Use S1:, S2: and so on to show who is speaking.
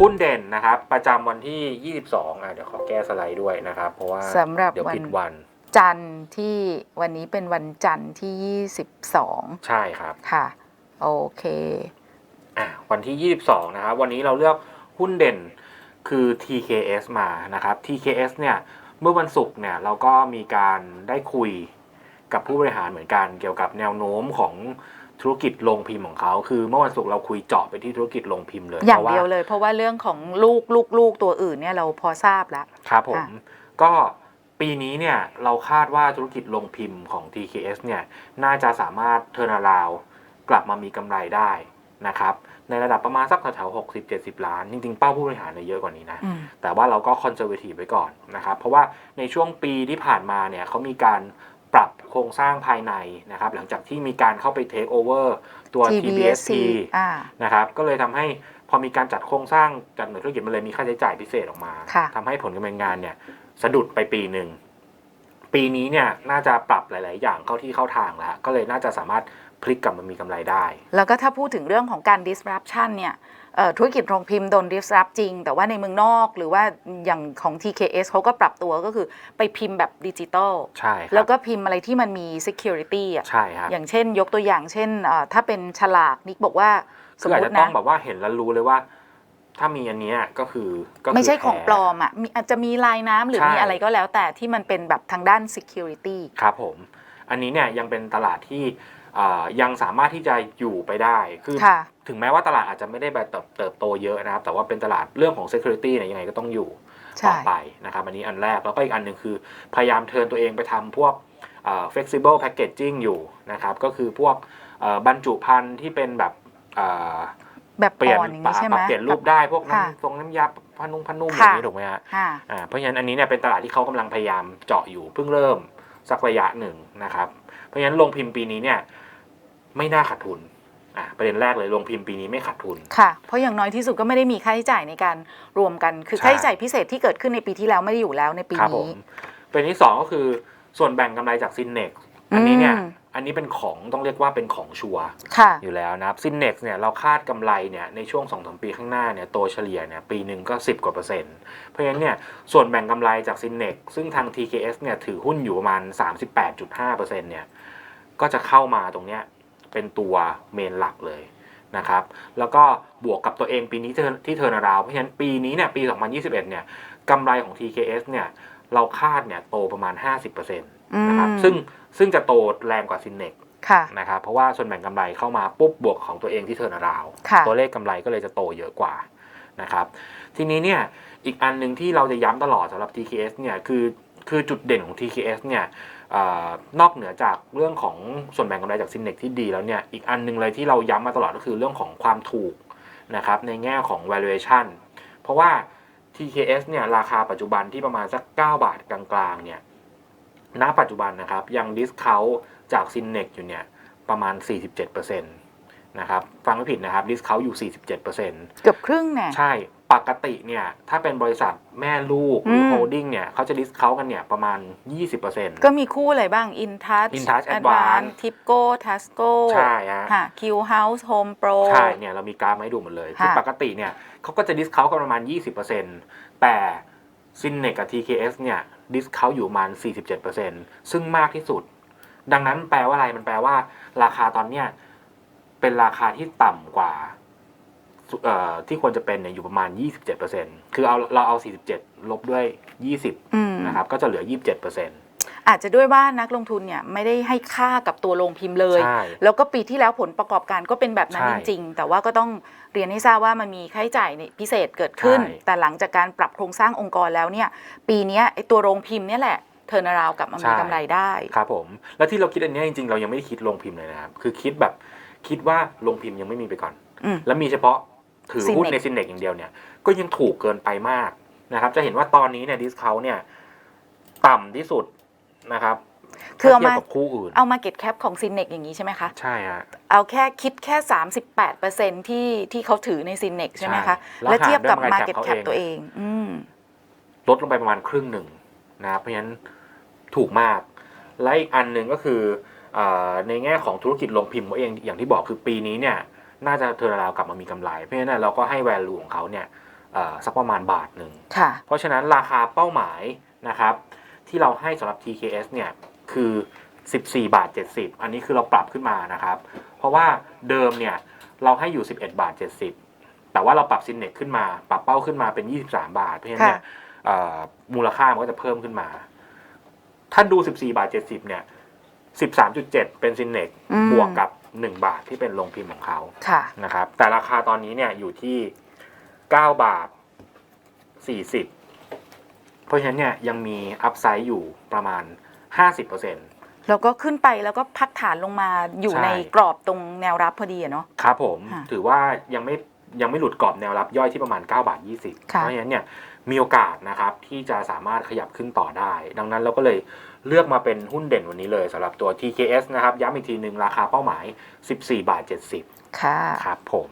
S1: หุ้นเด่นนะครับ ประจำวันที่ 22อะเดี๋ยวขอแก้สไลด์ด้วยนะครับ เพราะว่า
S2: สำหรับ
S1: เดี๋ยว
S2: วัน
S1: ผิดวัน
S2: จันทร์ที่วันนี้เป็นวันจันทร์ที่ 22
S1: ใช่ครับ
S2: ค่ะ โอเค
S1: อะวันที่ 22 นะครับ วันนี้เราเลือกหุ้นเด่นคือ TKS มานะครับ TKS เนี่ยเมื่อวันศุกร์เนี่ยเราก็มีการได้คุยกับผู้บริหารเหมือนกันเกี่ยวกับแนวโน้มของ ธุรกิจโรงพิมพ์ของเขาคือเมื่อวันศุกร์เราคุยเจาะไปที่ธุรกิจโรงพิมพ์เลย
S2: อย่าง
S1: พระ
S2: เดียวเลย เพราะว่าเรื่องของลูกลูกลูกตัวอื่นเนี่ยเราพอทราบแล้ว
S1: ครับผม
S2: ค่ะ
S1: ก็ปีนี้เนี่ยเราคาดว่าธุรกิจโรงพิมพ์ของ TKS เนี่ยน่าจะสามารถเทอร์นาลาวกลับมามีกำไรได้นะครับในระดับประมาณสักแถวๆ60-70ล้าน จริงๆ เป้าผู้บริหารเนี่ยเยอะกว่านี้นะ
S2: อืม
S1: แต่ว่าเราก็คอนเซอร์เวทีฟไว้ก่อนนะครับ เพราะว่าในช่วงปีที่ผ่านมาเนี่ยเขามีการปรับ โครงสร้างภายในนะครับ หลังจากที่มีการเข้าไปเทคโอเวอร์ตัว TBSC
S2: อ่า
S1: นะครับก็เลยทำให้พอมีการจัดโครงสร้างจัดหน่วยธุรกิจมันเลยมีค่าใช้จ่ายพิเศษออกมา
S2: ค่ะ
S1: ทำให้ผลการดำเนินงานเนี่ยสะดุดไปปีหนึ่ง ปีนี้เนี่ยน่าจะปรับหลาย ๆ อย่างเข้าที่เข้าทางแล้ว ก็เลยน่าจะสามารถพลิกกลับมามีกำไรได้
S2: แล้วก็ถ้าพูดถึงเรื่องของการ disruption เนี่ยเอ่อธุรกิจโรงพิมพ์โดน disrupt จริง แต่ว่าในเมืองนอกหรือว่าอย่างของ TKS เขาก็ปรับตัวก็คือไปพิมพ์แบบดิจิตอล
S1: ใช่ครับ
S2: แล้วก็พิมพ์อะไรที่มันมี security อะ
S1: ใช่ครับ
S2: อย่างเช่นยกตัวอย่างเช่นเอ่อถ้าเป็นฉลากนิกบอกว่าส
S1: คื
S2: ม
S1: ออาจ
S2: ม
S1: จะ
S2: ติ
S1: ต้อ
S2: นะ
S1: งแบบว่าเห็นแล้วรู้เลยว่า ถ้ามีอันเนี้ยก็คือก็คื
S2: ไม่ใช่ของ
S1: แท้
S2: ปลอมอะมีอาจจะมีลายน้ำหรือ
S1: ใช่
S2: มีอะไรก็แล้ว แต่ที่มันเป็นแบบทางด้าน security
S1: ครับผม อันนี้เนี่ยยังเป็นตลาดที่อ่ายังสามารถที่จะอยู่ไปได้คือ
S2: ค่ะ
S1: ถึงแม้ว่าตลาดอาจจะไม่ได้แบบเติบเติบโตเยอะนะครับ แต่ว่าเป็นตลาดเรื่องของ security เนี่ยยังไงก็ต้องอยู่
S2: ใช่
S1: ต่อไปนะครับ อันนี้อันแรกแล้วก็อีกอันหนึ่งคือ พยายามเทิร์นตัวเองไปทำพวกอ่า flexible packaging อยู่นะครับ ก็คือพวกเอ่อบรรจุภัณฑ์ที่เป็นแบบอ่า
S2: แบบ
S1: เปลี่ยน
S2: อ่อนอย่าง
S1: ป
S2: นี้ใช่ไห
S1: ป
S2: ม
S1: รับเปลี่ยนรูปได้พวก
S2: ค่ะ
S1: น้ำทรงน้ำยาพนุ่งพนุ่มอ
S2: ค่ะ
S1: ย่างนี้ถูกไหมฮะ
S2: ค่ะ
S1: อ่าเพราะฉะนั้นอันนี้เนี่ยเป็นตลาดที่เขากำลังพยายามเจาะอยู่เพิ่งเริ่มสักระยะหนึ่งนะครับเพราะฉะนั้นโรงพิมพ์ปีนี้เนี่ยไม่น่าขาดทุนอ่าประเด็นแรกเลยโรงพิมพ์ปีนี้ไม่ขาดทุน
S2: ค่ะ เพราะอย่างน้อยที่สุดก็ไม่ได้มีค่าใช้จ่ายในการรวมกัน คือ
S1: ใช่
S2: ค่าใช้จ่ายพิเศษที่เกิดขึ้นในปีที่แล้วไม่ได้อยู่แล้วในปี
S1: ครับผ
S2: นี้
S1: มเป็นที่สองก็คือส่วนแบ่งกำไรจากซินเน็กอันนี้เนี่ย
S2: อืม
S1: อันนี้เป็นของต้องเรียกว่าเป็นของชัวร์
S2: ค่ะ
S1: อยู่แล้วนะครับซินเน็กเนี่ยเราคาดกำไรเนี่ยในช่วง2อสปีข้างหน้าเนี่ยโตเฉลี่ยเนี่ยปีหนึ่งก็ 10 กว่าเปอร์เซ็นต์ เพราะฉะนั้นเนี่ยส่วนแบ่งกำไรจากซินเน็กซึ่งทาง TKS เนี่ยถือหุ้นอยู่ประมาณ 38.5%เนี่ยก็จะเข้ามาตรงเนี้ยเป็นตัวเมนหลักเลยนะครับ แล้วก็บวกกับตัวเองปีนี้ที่ที่เทอร์นาราว เพราะฉะนั้นปีนี้เนี่ยปี 2021 เนี่ยกำไรของ TKS เนี่ยเราคาดเนี่ยโตประมาณ 50% นะครับ
S2: อืม
S1: ซึ่งซึ่งจะโตแรงกว่าซินเน็ก
S2: ค่ะ
S1: นะครับเพราะว่าส่วนแบ่งกำไรเข้ามาปุ๊บบวกของตัวเองที่เทอร์นาราว
S2: ค่ะ
S1: ตัวเลขกำไรก็เลยจะโตเยอะกว่านะครับทีนี้เนี่ยอีกอันหนึ่งที่เราจะย้ำตลอดสำหรับ TKS เนี่ยคือคือจุดเด่นของ TKS เนี่ยเออนอกเหนือจากเรื่องของส่วนแบ่งกำไรจากซินเน็กที่ดีแล้วเนี่ยอีกอันหนึงเลยที่เราย้ำมาตลอดก็คือเรื่องของความถูกนะครับในแง่ของ valuation เพราะว่า TKS เนี่ยราคาปัจจุบันที่ประมาณสัก 9 บาทกลางๆเนี่ย ณปัจจุบันนะครับยังดิสคาวจากซินเน็กอยู่เนี่ยประมาณ 47%นะครับฟังไม่ผิดนะครับดิสคาวอยู่ 47%
S2: เกือบครึ่งเนี่ย
S1: ใช่ปกติเนี่ยถ้าเป็นบริษัทแม่ลูกหรือ
S2: ม
S1: โฮลดิ้งเนี่ยเขาจะดิสเคากันเนี่ยประมาณ 20%
S2: ก็มีคู่อะไรบ้าง InTouch
S1: InTouch
S2: Advance
S1: Advance
S2: Tipco Tasco
S1: ใช่ฮะ
S2: ค่ะ Q House Home Pro
S1: ใช่เนี่ยเรามีกราฟมาให้ดูหมดเลยคือ
S2: ค่ะ
S1: ปกติเนี่ยเขาก็จะดิสเคากันประมาณ 20%แต่ซินเนกกับ TKS เนี่ย ดิสเคาอยู่ประมาณ 47%ซึ่งมากที่สุด ดังนั้นแปลว่าอะไรมันแปลว่า ราคาตอนเนี้ยเป็นราคาที่ต่ำกว่าเอ่อที่ควรจะเป็นเนี่ยอยู่ประมาณ 27%คือเอาเราเอา 47 ลบด้วย 20
S2: อืม
S1: นะครับ ก็จะเหลือ 27%เป อร์เซ็นต์
S2: อาจจะด้วยว่านักลงทุนเนี่ยไม่ได้ให้ค่ากับตัวโรงพิมพ์เลย
S1: ใช่
S2: แล้วก็ปีที่แล้วผลประกอบการก็เป็นแบบนั้น
S1: ใช่
S2: จริง ๆ แต่ว่าก็ต้องเรียนให้ทราบว่ามันมีค่าใช้จ่ายในพิเศษเกิดขึ้น
S1: ใช่
S2: แต่หลังจากการปรับโครงสร้างองค์กรแล้วเนี่ยปีเนี้ยไอตัวโรงพิมพ์เนี่ยแหละเทอร์นาราวกลับมามีกำไรได้
S1: ครับผม แล้วที่เราคิดอันเนี้ยจริงๆ เรายังไม่ได้คิดลงพิมพ์เลยนะครับ คือคิดแบบคิดว่าลงพิมพ์ยังไม่มีไปก่อน
S2: อืม
S1: แล้วมีเฉพาะถือหุ้น
S2: Synex
S1: ในซินเน็กอย่างเดียวเนี่ยก็ยังถูกเกินไปมากนะครับ จะเห็นว่าตอนนี้เนี่ยดิสเขาเนี่ยต่ำที่สุด นะครับ
S2: คือเอา
S1: ถ้ทีย
S2: มา
S1: บกับคู่อื่น
S2: เอามาเก็ตแคปของซินเนกอย่างนี้ใช่ไหมคะ
S1: ใช่ฮะ
S2: เอาแค่คิดแค่ 38%ที่ที่เขาถือในซินเน็กใช่ไหมคะ
S1: ใช่แล้ว
S2: แล้วเทียบกับ
S1: หารด้วย
S2: Market
S1: Market
S2: Cap
S1: Cap
S2: ตัวเองอืม
S1: ลดลงไปประมาณครึ่งหนึ่งนะครับเพราะฉะนั้นถูกมาก และอีกอันหนึ่งก็คือเออในแง่ของธุรกิจโรงพิมพ์เองอย่างที่บอกคือปีนี้เนี่ย น่าจะเทอร์ราวกลับมามีกำไร เพราะฉะนั้นเราก็ให้ value ของเขาเนี่ยเอ่อสักประมาณบาทหนึ่ง
S2: ค่ะ
S1: เพราะฉะนั้นราคาเป้าหมายนะครับ ที่เราให้สำหรับ TKS เนี่ยคือ 14 บาท 70 อันนี้คือเราปรับขึ้นมานะครับ เพราะว่าเดิมเนี่ยเราให้อยู่ 11 บาท 70 แต่ว่าเราปรับซินเน็กขึ้นมา ปรับเป้าขึ้นมาเป็น 23 บาท เพราะฉะนั้นเนี่ย
S2: ค่ะ
S1: เอ่อมูลค่ามันก็จะเพิ่มขึ้นมาถ้าดู 14 บาท 70 เนี่ย 13.7 เป็นซินเน็ก
S2: อืม
S1: บวกกับ 1 บาทที่เป็นโรงพิมพ์ของเขา
S2: ค่ะ
S1: นะครับแต่ราคาตอนนี้เนี่ยอยู่ที่ 9 บาท 40 เพราะฉะนั้นเนี่ยยังมีอัพไซด์อยู่ประมาณ 50%
S2: แล้วก็ขึ้นไปแล้วก็พักฐานลงมาอยู่
S1: ใช่
S2: ในกรอบตรงแนวรับพอดีอะเนาะ
S1: ครับผม
S2: ค่ะ
S1: ถือว่ายังไม่ยังไม่หลุดกรอบแนวรับย่อยที่ประมาณ 9 บาท 20
S2: ค่ะ
S1: เพราะฉะนั้นเนี่ยมีโอกาสนะครับที่จะสามารถขยับขึ้นต่อได้ ดังนั้นเราก็เลยเลือกมาเป็นหุ้นเด่นวันนี้เลยสำหรับตัว TKS นะครับ ย้ำอีกทีหนึ่งราคาเป้าหมาย 14 บาท 70
S2: ค่ะ
S1: ครับผม